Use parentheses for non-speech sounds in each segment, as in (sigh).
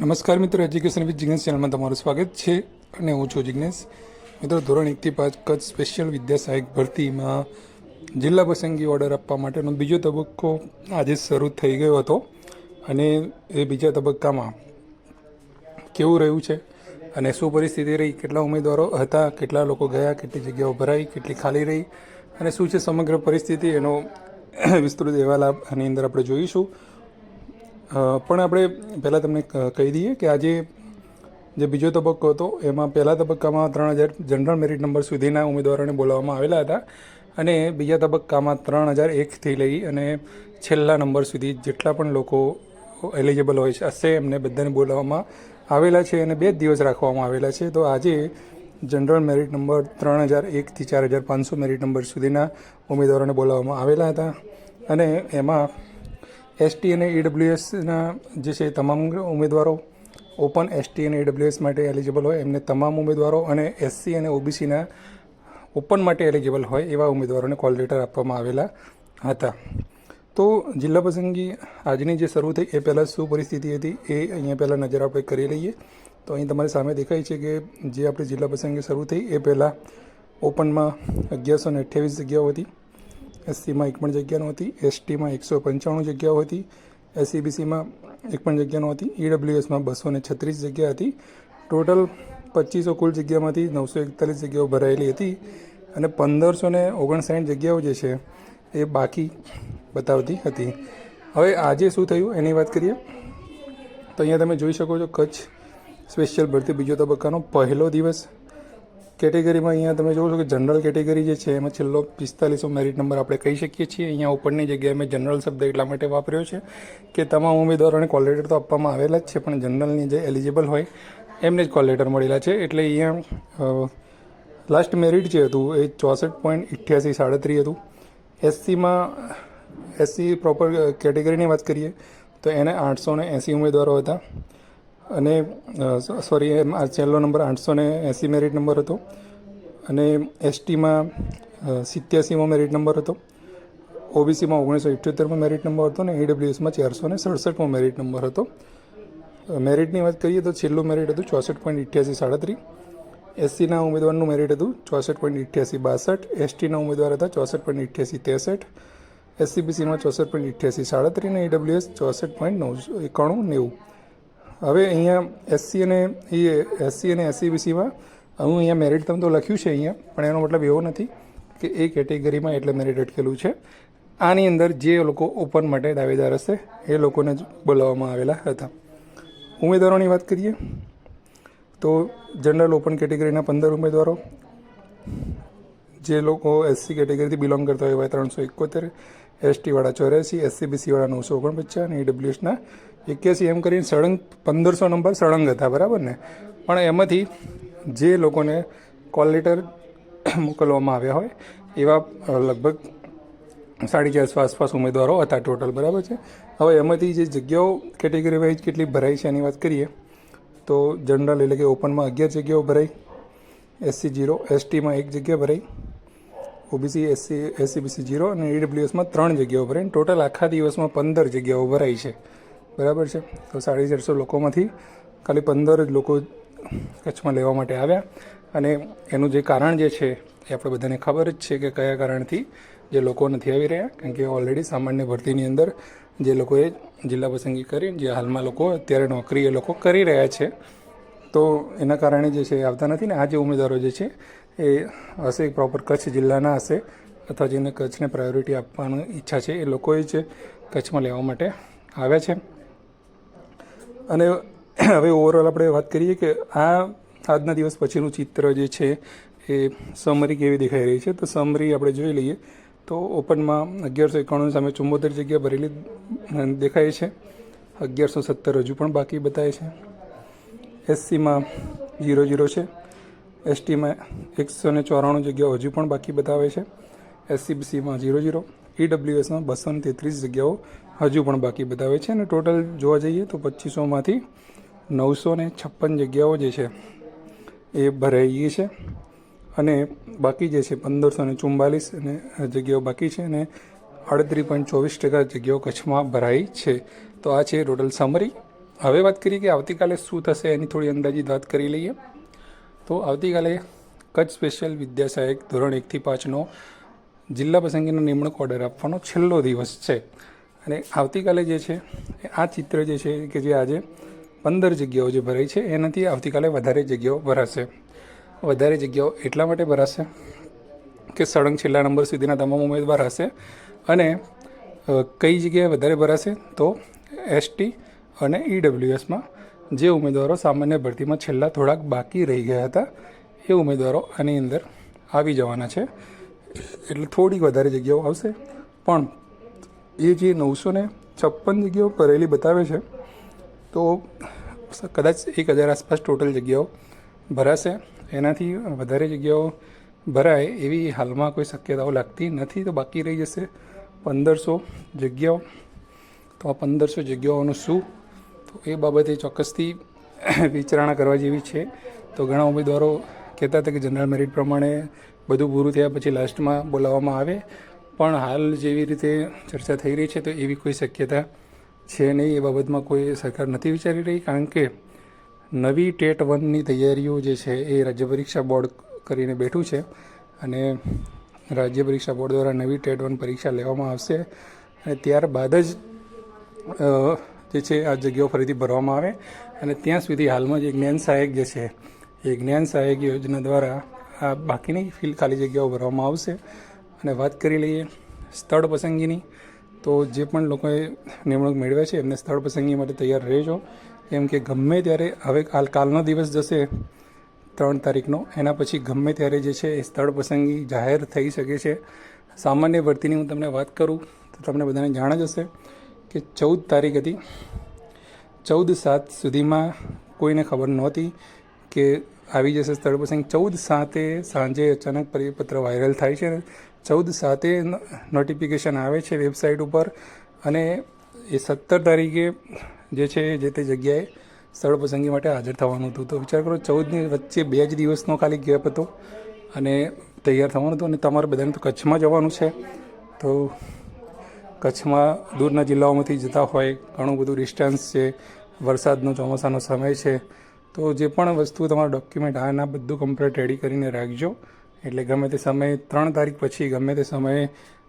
નમસ્કાર મિત્રો education with Jignesh ચેનલમાં તમારું સ્વાગત છે અને હું છું જિગ્નેશ મિત્રો, ધોરણ એકથી પાંચ કચ્છ સ્પેશિયલ વિદ્યા સહાયક ભરતીમાં જિલ્લા પસંદગી ઓર્ડર આપવા માટેનો બીજો તબક્કો આજે શરૂ થઈ ગયો હતો અને એ બીજા તબક્કામાં કેવું રહ્યું છે અને શું પરિસ્થિતિ રહી, કેટલા ઉમેદવારો હતા, કેટલા લોકો ગયા, કેટલી જગ્યાઓ ભરાઈ, કેટલી ખાલી રહી અને શું છે સમગ્ર પરિસ્થિતિ એનો વિસ્તૃત અહેવાલ આની અંદર આપણે જોઈશું. પણ આપણે પહેલાં તમને કહી દઈએ કે આજે જે બીજો તબક્કો હતો, એમાં પહેલા તબક્કામાં ત્રણ હજાર જનરલ મેરિટ નંબર સુધીના ઉમેદવારોને બોલાવવામાં આવેલા હતા અને બીજા તબક્કામાં ત્રણ હજાર એકથી લઈ અને છેલ્લા નંબર સુધી જેટલા પણ લોકો એલિજિબલ હોય છે, હશે એમને બધાને બોલાવવામાં આવેલા છે અને બે જ દિવસ રાખવામાં આવેલા છે. તો આજે જનરલ મેરિટ નંબર ત્રણ હજાર એકથી ચાર હજાર પાંચસો મેરિટ નંબર સુધીના ઉમેદવારોને બોલાવવામાં આવેલા હતા અને એમાં એસટી અને ઈડબ્લ્યુએસના જે છે તમામ ઉમેદવારો ઓપન એસટી અને ઈડબ્લ્યુએસ માટે એલિજિબલ હોય. એમને તમામ ઉમેદવારો અને એસસી અને ઓબીસીના ઓપન માટે એલિજિબલ હોય એવા ઉમેદવારોને કોલ લેટર આપવામાં આવેલા હતા. તો જિલ્લા પસંદગી આજની જે શરૂ થઈ એ પહેલાં શું પરિસ્થિતિ હતી એ અહીંયા પહેલાં નજર આપણે કરી લઈએ. તો અહીં તમારી સામે દેખાય છે કે જે આપણી જિલ્લા પસંદગી શરૂ થઈ એ પહેલાં ઓપનમાં અગિયારસો ને અઠ્યાવીસ જગ્યાઓ હતી. એસસીમાં એક પણ જગ્યા નહોતી, એસટીમાં એકસો પંચાણું જગ્યાઓ હતી, એસસીબીસીમાં એક પણ જગ્યા નહોતી, ઈડબ્લ્યુએસમાં બસો ને છત્રીસ જગ્યા હતી. ટોટલ પચીસો કુલ જગ્યામાંથી નવસો એકતાલીસ જગ્યાઓ ભરાયેલી હતી અને પંદરસો ને ઓગણસાઠ જગ્યાઓ જે છે એ બાકી બતાવતી હતી. હવે આજે શું થયું એની વાત કરીએ? તો અહીંયા તમે જોઈ શકો છો કચ્છ સ્પેશિયલ ભરતી બીજો તબક્કાનો પહેલો દિવસ કેટેગરીમાં અહીંયા તમે જોવો છો કે જનરલ કેટેગરી જે છે, એમાં છેલ્લો પિસ્તાલીસો મેરિટ નંબર આપણે કહી શકીએ છીએ. અહીંયા ઉપરની જગ્યાએ મેં જનરલ શબ્દ એટલા માટે વાપર્યો છે કે તમામ ઉમેદવારોને કોલ લેટર તો આપવામાં આવેલા જ છે, પણ જનરલની જે એલિજિબલ હોય, એમને જ કોલ લેટર મળેલા છે. એટલે અહીંયા લાસ્ટ મેરિટ જે હતું એ ચોસઠ પોઈન્ટ ઇઠ્યાસી સાડત્રીસ હતું. એસસીમાં, એસસી પ્રોપર કેટેગરીની વાત કરીએ, તો એને આઠસો ને એંસી ઉમેદવારો હતા. અને સોરી છેલ્લો નંબર આઠસો ને એંસી મેરિટ નંબર હતો. અને એસટીમાં સિત્યાસીમો મેરિટ નંબર હતો. ઓબીસીમાં ઓગણીસો ઇઠ્યોતેરમો મેરિટ નંબર હતો અને ઈડબ્લ્યુએસમાં ચારસો ને સડસઠમો મેરિટ નંબર હતો. મેરિટની વાત કરીએ તો છેલ્લું મેરિટ હતું ચોસઠ પોઈન્ટ ઇઠ્યાસી સાડત્રીસ. એસસીના ઉમેદવારનું મેરિટ હતું ચોસઠ પોઈન્ટ ઇઠ્યાસી બાસઠ. એસટીના ઉમેદવાર હતા ચોસઠ પોઈન્ટ ઇઠ્યાસી ત્રેસઠ. એસસીબીસીમાં ચોસઠ પોઈન્ટ ઇઠ્યાસી સાડત્રીસ અને ઈડબ્લ્યુએસ ચોસઠ પોઈન્ટ નવસો એકાણું નેવું. હવે અહીંયા એસસી અને એ એસસી અને એસસીબીસીમાં હું અહીંયા મેરિટ તમે તો લખ્યું છે અહીંયા, પણ એનો મતલબ એવો નથી કે એ કેટેગરીમાં એટલે મેરિટ અટકેલું છે. આની અંદર જે લોકો ઓપન માટે દાવેદાર હશે, એ લોકોને જ બોલાવવામાં આવેલા હતા. ઉમેદવારોની વાત કરીએ, તો જનરલ ઓપન કેટેગરીના પંદર ઉમેદવારો, જે લોકો એસસી કેટેગરીથી બિલોંગ કરતા હોય એવા ત્રણસો એકોતેર એસટીવાળા ચોર્યાસી એસસીબીસીવાળા નવસો ઓગણપચાસ અને ઈડબ્લ્યુએસના એક્યાસી એમ કરીને સળંગ, પંદરસો નંબર સળંગ હતા, બરાબર ને? પણ એમાંથી જે લોકોને કોલ લેટર (coughs) મોકલવામાં આવ્યા હોય, એવા લગભગ સાડી ચારસો આસપાસ ઉમેદવારો હતા ટોટલ, બરાબર છે? હવે એમાંથી જે જગ્યાઓ કેટેગરી વાઇઝ કેટલી ભરાઈ છે એની વાત કરીએ, તો જનરલ એટલે કે ઓપનમાં અગિયાર જગ્યાઓ ભરાઈ, એસસી જીરો, એસટીમાં એક જગ્યા ભરાઈ, ઓબીસી, એસસી, એસસીબીસી જીરો અને ઈડબ્લ્યુએસમાં ત્રણ જગ્યાઓ ભરાઈ. ટોટલ આખા દિવસમાં પંદર જગ્યાઓ ભરાઈ છે. બરાબર છે? તો સાડી ચારસો લોકોમાંથી ખાલી પંદર જ લોકો કચ્છમાં લેવા માટે આવ્યા. અને એનું જે કારણ જે છે એ આપણે બધાને ખબર જ છે કે કયા કારણથી જે લોકો નથી આવી રહ્યા. કારણ કે ઓલરેડી સામાન્ય ભરતીની અંદર જે લોકોએ જિલ્લા પસંદગી કરી, જે હાલમાં લોકો અત્યારે નોકરી એ લોકો કરી રહ્યા છે. તો એના કારણે જે છે આવતા નથી ને આ જે ઉમેદવારો જે છે એ હશે પ્રોપર કચ્છ જિલ્લાના હશે અથવા જેને કચ્છને પ્રાયોરિટી આપવાની ઈચ્છા છે એ લોકોએ જ કચ્છમાં લેવા માટે આવ્યા છે. અને હવે ઓવરઓલ આપણે વાત કરીએ કે આ આજના દિવસ પછીનું ચિત્ર જે છે એ સમરી કેવી દેખાઈ રહી છે? તો સમરી આપણે જોઈ લઈએ તો ઓપનમાં અગિયારસો એકાણું સામે ચુંબોતેર જગ્યા ભરેલી દેખાય છે. અગિયારસો સત્તર હજુ પણ બાકી બતાવે છે. એસસીમાં જીરો જીરો છે. એસટીમાં એકસો ને ચોરાણું જગ્યાઓ હજુ પણ બાકી બતાવે છે. એસસીબીસીમાં જીરો જીરો ઈડબ્લ્યુએસમાં બસો ને તેત્રીસ જગ્યાઓ હજુ પણ બાકી બતાવે છે અને ટોટલ જોવા જઈએ તો પચીસોમાંથી નવસો ને છપ્પન જગ્યાઓ જે છે એ ભરાઈ ગઈ છે. અને બાકી જે છે પંદરસો ને ચુમ્બાલીસ અને જગ્યાઓ બાકી છે અને આડત્રીસ પોઈન્ટ ચોવીસ ટકા જગ્યાઓ કચ્છમાં ભરાઈ છે. તો આ છે ટોટલ સમરી હવે વાત કરીએ કે આવતીકાલે શું થશે એની થોડી અંદાજિત વાત કરી લઈએ. તો આવતીકાલે કચ્છ સ્પેશિયલ વિદ્યા સહાયક ધોરણ એકથી પાંચનો જિલ્લા પસંદગીનો નિમણૂક ઓર્ડર આપવાનો છેલ્લો દિવસ છે. અને આવતીકાલે જે છે, આ ચિત્ર જે છે કે જે આજે પંદર જગ્યાઓ જે ભરાઈ છે, એનાથી આવતીકાલે વધારે જગ્યાઓ ભરાશે. વધારે જગ્યાઓ એટલા માટે ભરાશે કે સળંગ છેલ્લા નંબર સુધીના તમામ ઉમેદવાર હશે અને કઈ જગ્યાએ વધારે ભરાશે તો એસટી અને ઈડબ્લ્યુએસમાં જે ઉમેદવારો સામાન્ય ભરતીમાં છેલ્લા થોડાક બાકી રહી ગયા હતા, એ ઉમેદવારો આની અંદર આવી જવાના છે. એટલે થોડીક વધારે જગ્યાઓ આવશે, પણ એ જે નવસો ને છપ્પન જગ્યાઓ ભરેલી બતાવે છે, તો કદાચ એક હજાર આસપાસ ટોટલ જગ્યાઓ ભરાશે. એનાથી વધારે જગ્યાઓ ભરાય એવી હાલમાં કોઈ શક્યતાઓ લાગતી નથી, તો બાકી રહી જશે પંદરસો જગ્યાઓ. તો આ પંદરસો જગ્યાઓનું શું? તો એ બાબતે ચોક્કસથી વિચારણા કરવા જેવી છે. તો ઘણા ઉમેદવારો કહેતા હતા કે જનરલ મેરિટ પ્રમાણે બધું પૂરું થયા પછી લાસ્ટમાં બોલાવવામાં આવે. પણ હાલ જેવી રીતે ચર્ચા થઈ રહી છે, તો એવી કોઈ શક્યતા છે નહીં એ બાબતમાં કોઈ સરકાર નથી વિચારી રહી, કારણ કે નવી ટેટ વનની તૈયારીઓ જે છે એ રાજ્ય પરીક્ષા બોર્ડ કરીને બેઠું છે અને રાજ્ય પરીક્ષા બોર્ડ દ્વારા નવી ટેટ વન પરીક્ષા લેવામાં આવશે અને ત્યારબાદ જ જે છે આ જગ્યાઓ ફરીથી ભરવામાં આવે અને ત્યાં સુધી હાલમાં જે જ્ઞાન સહાયક જે છે એ જ્ઞાન સહાયક યોજના દ્વારા આ બાકીની ફિલ ખાલી જગ્યાઓ ભરવામાં આવશે. અને વાત કરી લઈએ સ્થળ પસંદગીની, તો જે પણ લોકોએ નિમણૂક મેળવે છે, એમને સ્થળ પસંદગી માટે તૈયાર રહેજો. કેમ કે ગમે ત્યારે હવે કાલ, કાલનો દિવસ જશે, ત્રણ તારીખનો, એના પછી ગમે ત્યારે જે છે એ સ્થળ પસંદગી જાહેર થઈ શકે છે. સામાન્ય ભરતીની હું તમને વાત કરું, તો તમને બધાને જાણ જ હશે કે ચૌદ તારીખ હતી. ચૌદ સાત સુધીમાં કોઈને ખબર નહોતી કે આવી જશે સ્થળ પસંદ ચૌદ સાતે સાંજે અચાનક પરિપત્ર વાયરલ થાય છે ચૌદ સાતે નોટિફિકેશન આવે છે વેબસાઇટ ઉપર અને એ સત્તર તારીખે જે છે જે તે જગ્યાએ સ્થળ પસંદગી માટે હાજર થવાનું હતું. તો વિચાર કરો ચૌદની વચ્ચે બે જ દિવસનો ખાલી ગેપ હતો અને તૈયાર થવાનું હતું અને તમારે બધાને તો કચ્છમાં જવાનું છે. તો કચ્છમાં દૂરના જિલ્લાઓમાંથી જતા હોય, ઘણું બધું ડિસ્ટન્સ છે, વરસાદનો ચોમાસાનો સમય છે. તો જે પણ વસ્તુ તમારા ડોક્યુમેન્ટ આના બધું કમ્પ્લીટ રેડી કરીને રાખજો. એટલે ગમે તે સમયે ત્રણ તારીખ પછી ગમે તે સમયે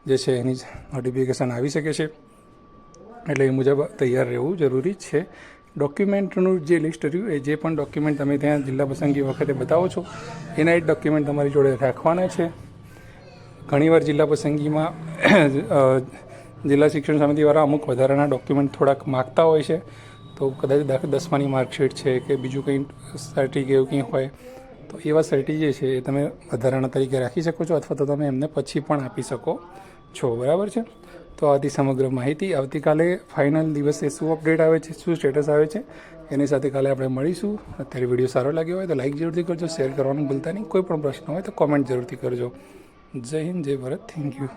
જે છે એની નોટિફિકેશન આવી શકે છે. એટલે એ મુજબ તૈયાર રહેવું જરૂરી છે. ડોક્યુમેન્ટનું જે લિસ્ટ રહ્યું એ જે પણ ડોક્યુમેન્ટ તમે ત્યાં જિલ્લા પસંદગી વખતે બતાવો છો, એના એ ડોક્યુમેન્ટ તમારી જોડે રાખવાના છે. ઘણીવાર જિલ્લા પસંદગીમાં જિલ્લા શિક્ષણ સમિતિવાળા અમુક વધારાના ડોક્યુમેન્ટ થોડાક માગતા હોય છે. તો કદાચ દસમાની માર્કશીટ છે કે બીજું કંઈ સર્ટિફિકેટ કંઈ હોય તો એવા સર્ટી જે છે એ તમે વધારાના તરીકે રાખી શકો છો અથવા તો તમે એમને પછી પણ આપી શકો છો, બરાબર છે? તો આથી સમગ્ર માહિતી આવતીકાલે ફાઇનલ દિવસે શું અપડેટ આવે છે, શું સ્ટેટસ આવે છે, એની સાથે કાલે આપણે મળીશું. અત્યારે વીડિયો સારો લાગ્યો હોય તો લાઇક જરૂરથી કરજો શેર કરવાનું ભૂલતા નહીં. કોઈ પણ પ્રશ્ન હોય તો કોમેન્ટ જરૂરથી કરજો. જય હિન્દ, જય ભારત. Thank you